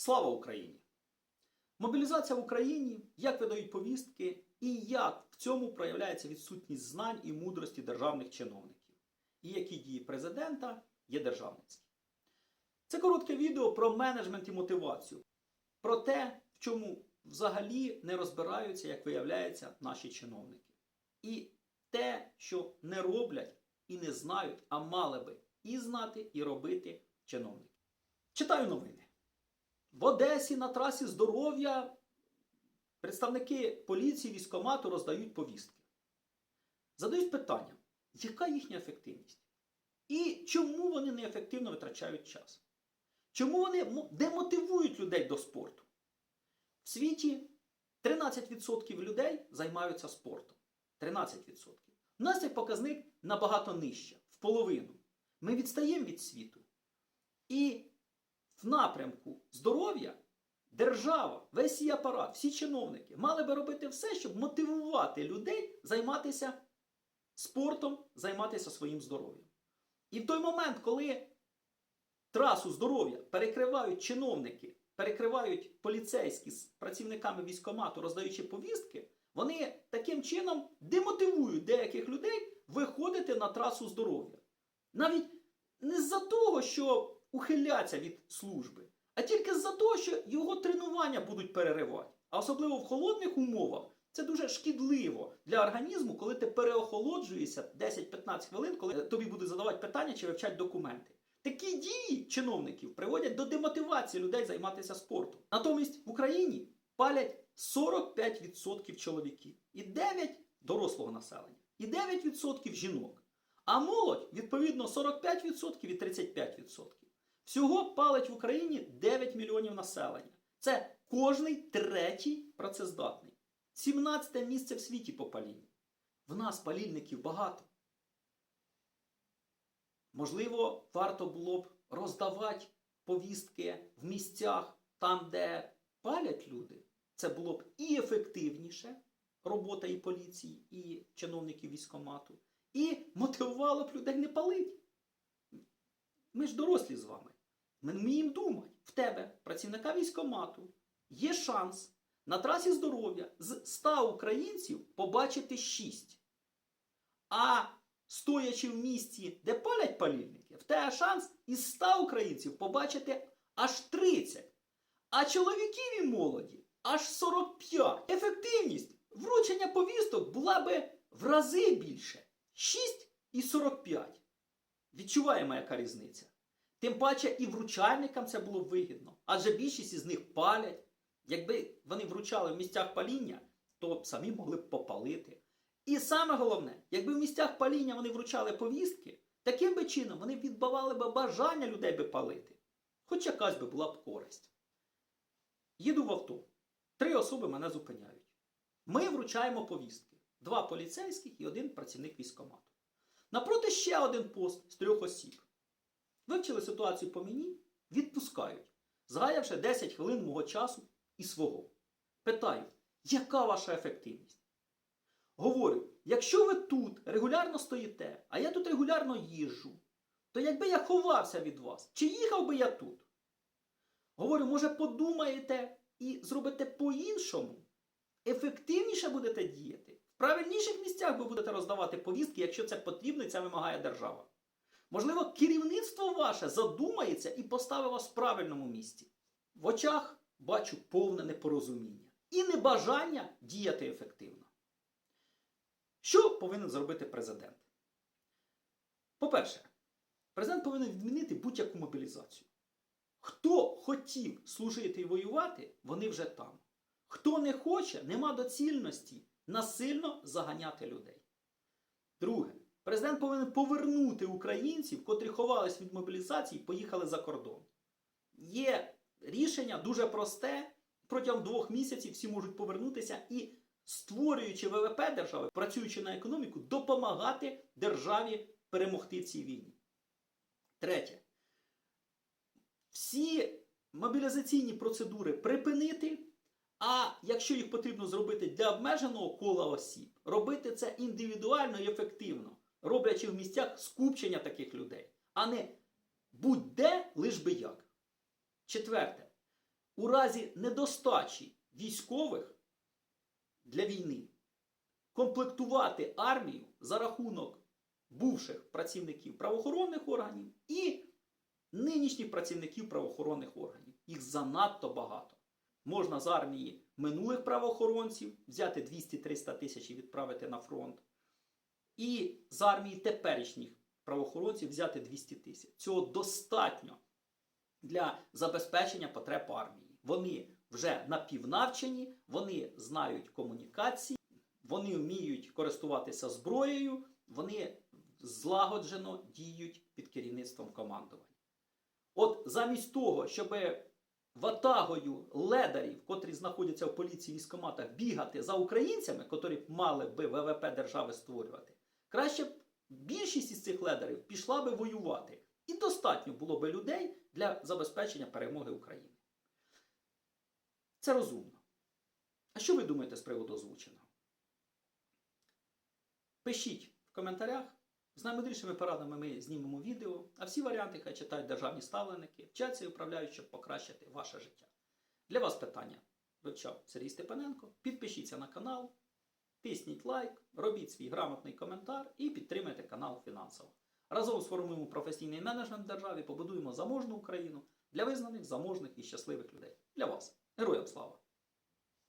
Слава Україні! Мобілізація в Україні, як видають повістки, і як в цьому проявляється відсутність знань і мудрості державних чиновників, і які дії президента є державницькі. Це коротке відео про менеджмент і мотивацію, про те, в чому взагалі не розбираються, як виявляється, наші чиновники. І те, що не роблять і не знають, а мали би і знати, і робити чиновники. Читаю новини. В Одесі на трасі здоров'я представники поліції, військомату роздають повістки. Задають питання, яка їхня ефективність? І чому вони неефективно витрачають час? Чому вони демотивують людей до спорту? В світі 13% людей займаються спортом. 13%. У нас цей показник набагато нижче, в половину. Ми відстаємо від світу. І в напрямку здоров'я держава, весь її апарат, всі чиновники мали би робити все, щоб мотивувати людей займатися спортом, займатися своїм здоров'ям. І в той момент, коли трасу здоров'я перекривають чиновники, перекривають поліцейські з працівниками військомату, роздаючи повістки, вони таким чином демотивують деяких людей виходити на трасу здоров'я. Навіть не з-за того, що ухиляться від служби, а тільки з-за того, що його тренування будуть переривати. А особливо в холодних умовах це дуже шкідливо для організму, коли ти переохолоджуєшся 10-15 хвилин, коли тобі будуть задавати питання чи вивчати документи. Такі дії чиновників приводять до демотивації людей займатися спортом. Натомість в Україні палять 45% чоловіків і 9% дорослого населення, і 9% жінок. А молодь, відповідно, 45% і 35%. Всього палить в Україні 9 мільйонів населення. Це кожний третій працездатний. 17 місце в світі по палінню. В нас палільників багато. Можливо, варто було б роздавати повістки в місцях, там, де палять люди. Це було б і ефективніше робота і поліції, і чиновників військомату, і мотивувало б людей не палити. Ми ж дорослі з вами. Ми вміємо думати. В тебе, працівника військомату, є шанс на трасі здоров'я з 100 українців побачити 6. А стоячи в місці, де палять палільники, в тебе шанс із 100 українців побачити аж 30. А чоловіків і молоді аж 45. Ефективність вручення повісток була би в рази більше. 6 і 45. Відчуваємо, яка різниця. Тим паче і вручальникам це було вигідно. Адже більшість із них палять. Якби вони вручали в місцях паління, то самі могли б попалити. І саме головне, якби в місцях паління вони вручали повістки, таким би чином вони відбивали б бажання людей би палити. Хоч якась би була б користь. Їду в авто. Три особи мене зупиняють. Ми вручаємо повістки: два поліцейських і один працівник військкомату. Напроти ще один пост з трьох осіб. Вивчили ситуацію по мені, відпускають, згаявши 10 хвилин мого часу і свого. Питаю, яка ваша ефективність? Говорю, якщо ви тут регулярно стоїте, а я тут регулярно їжджу, то якби я ховався від вас, чи їхав би я тут? Говорю, може подумаєте і зробите по-іншому? Ефективніше будете діяти. Правильніших місцях ви будете роздавати повістки, якщо це потрібно і це вимагає держава. Можливо, керівництво ваше задумається і поставить вас в правильному місці. В очах бачу повне непорозуміння і небажання діяти ефективно. Що повинен зробити президент? По-перше, президент повинен відмінити будь-яку мобілізацію. Хто хотів служити і воювати, вони вже там. Хто не хоче, нема доцільності насильно заганяти людей. Друге, президент повинен повернути українців, котрі ховались від мобілізації поїхали за кордон. Є рішення дуже просте. Протягом двох місяців всі можуть повернутися і, створюючи ВВП держави, працюючи на економіку, допомагати державі перемогти в цій війні. Третє. Всі мобілізаційні процедури припинити. А якщо їх потрібно зробити для обмеженого кола осіб, робити це індивідуально і ефективно, роблячи в місцях скупчення таких людей, а не будь-де лиш би як. Четверте. у разі недостачі військових для війни комплектувати армію за рахунок бувших працівників правоохоронних органів і нинішніх працівників правоохоронних органів. Їх занадто багато. Можна з армії минулих правоохоронців взяти 200-300 тисяч і відправити на фронт. І з армії теперішніх правоохоронців взяти 200 тисяч. Цього достатньо для забезпечення потреб армії. Вони вже напівнавчені, вони знають комунікації, вони вміють користуватися зброєю, вони злагоджено діють під керівництвом командування. От замість того, щоб ватагою ледарів, котрі знаходяться в поліції військоматах, бігати за українцями, котрі мали би ВВП держави створювати, краще б більшість із цих ледарів пішла би воювати. І достатньо було би людей для забезпечення перемоги України. Це розумно. А що ви думаєте з приводу озвученого? Пишіть в коментарях. З наймудрішими порадами ми знімемо відео, а всі варіанти хай читають державні ставленики, вчаться і управляють, щоб покращити ваше життя. Для вас питання вивчав Сергій Степаненко. Підпишіться на канал, тисніть лайк, робіть свій грамотний коментар і підтримайте канал фінансово. Разом сформуємо професійний менеджмент в державі, побудуємо заможну Україну для визнаних, заможних і щасливих людей. Для вас. Героям слава!